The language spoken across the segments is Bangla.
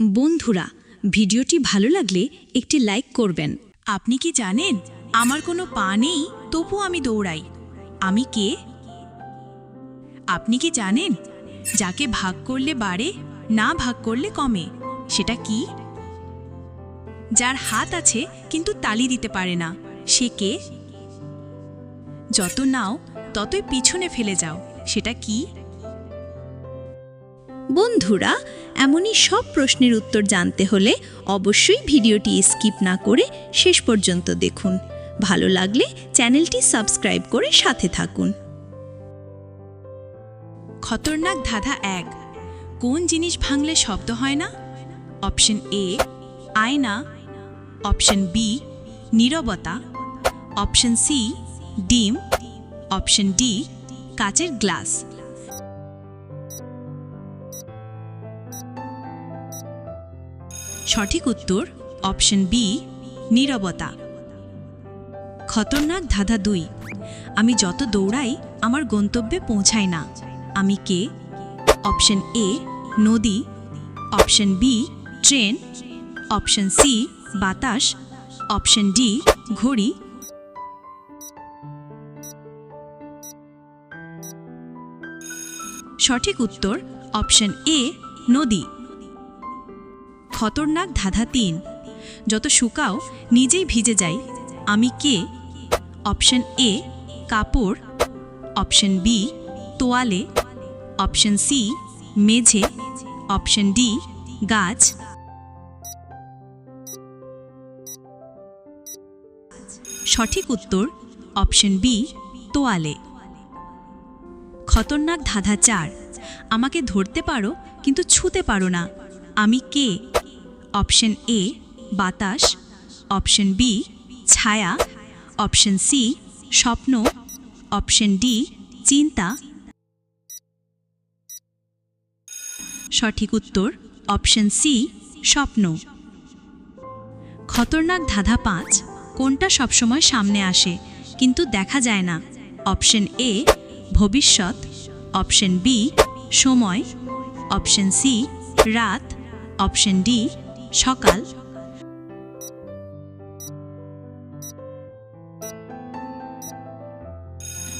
বন্ধুরা, ভিডিওটি ভালো লাগলে একটি লাইক করবেন। আপনি কি জানেন, আমার কোনো পা নেই, তবু আমি দৌড়াই। আমি কে? আপনি কি জানেন, যাকে ভাগ করলে বাড়ে, না ভাগ করলে কমে, সেটা কি? যার হাত আছে, কিন্তু তালি দিতে পারে না, সে কে? যত নাও, ততই পিছনে ফেলে যাও, সেটা কি? বন্ধুরা, এমনই সব প্রশ্নের উত্তর জানতে হলে অবশ্যই ভিডিওটি স্কিপ না করে শেষ পর্যন্ত দেখুন। ভালো লাগলে চ্যানেলটি সাবস্ক্রাইব করে সাথে থাকুন। খতরনাক ধাঁধা এক, কোন জিনিস ভাঙলে শব্দ হয় না? অপশন এ, আয়না। অপশন বি, নীরবতা। অপশন সি, ডিম। অপশন ডি, কাচের গ্লাস। সঠিক উত্তর অপশন বি নীরবতা। খতরনাক ধাঁধা দুই। আমি যত দৌড়াই, আমার গন্তব্যে পৌঁছাই না। আমি কে? অপশন এ নদী। Option B train. Option C বাতাস। অপশন ডি ঘড়ি। সঠিক উত্তর অপশন এ নদী। খতরনাক ধাঁধা তিন। যত শুকাও, নিজেই ভিজে যাই আমি কে? অপশন এ, কাপড়। অপশন বি, তোয়ালে। অপশন সি, মেঝে। অপশন ডি, গাছ। সঠিক উত্তর, অপশন বি, তোয়ালে। খতরনাক ধাঁধা চার। আমাকে ধরতে পারো, কিন্তু ছুতে পারো না। আমি কে? অপশন এ, বাতাস, অপশন বি, ছায়া, অপশন সি, স্বপ্ন, অপশন ডি, চিন্তা। সঠিক উত্তর, অপশন সি, স্বপ্ন। খতরনাক ধাঁধা পাঁচ, কোনটা সবসময় সামনে আসে, কিন্তু দেখা যায় না? অপশন এ, ভবিষ্যৎ। অপশন বি, সময়। অপশন সি, রাত। অপশন ডি সকাল।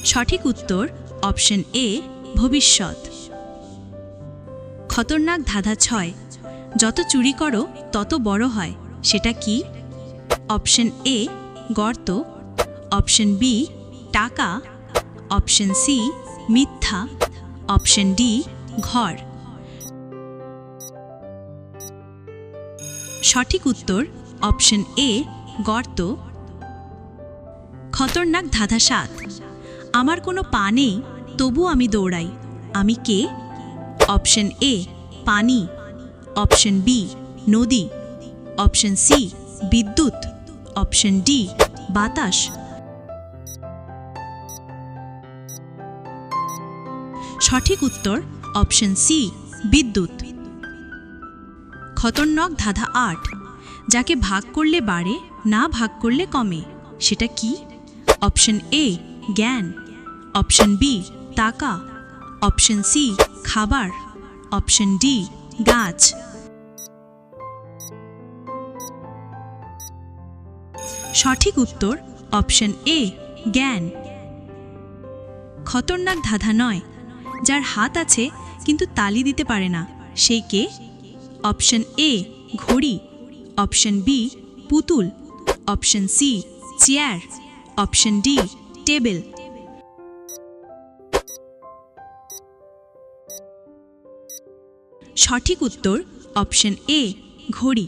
সঠিক উত্তর, অপশন এ, ভবিষ্যৎ। খতরনাক ধাঁধা ছয়, যত চুরি করো, তত বড় হয়, সেটা কি? অপশন এ, গর্ত। অপশন বি, টাকা। অপশন সি, মিথ্যা। অপশন ডি, ঘর। সঠিক উত্তর অপশন এ, গর্ত। খতরনাক ধাঁধা সাত আমার কোনো পা নেই তবু আমি দৌড়াই। আমি কে? অপশন এ, পানি। অপশন বি, নদী। অপশন সি, বিদ্যুৎ। অপশন ডি, বাতাস। সঠিক উত্তর অপশন সি, বিদ্যুৎ। খতরনাক ধাঁধা আট, যাকে ভাগ করলে বাড়ে, না ভাগ করলে কমে। সেটা কি? অপশন এ, জ্ঞান। অপশন বি, টাকা। অপশন সি, খাবার। অপশন ডি, গাছ। সঠিক উত্তর, অপশন এ, জ্ঞান। খতরনাক ধাঁধা নয়, যার হাত আছে, কিন্তু তালি দিতে পারে না। সেই কে? অপশন এ, ঘড়ি, অপশন বি, পুতুল, option C, chair, option D, table. সঠিক উত্তর অপশন এ, ঘড়ি।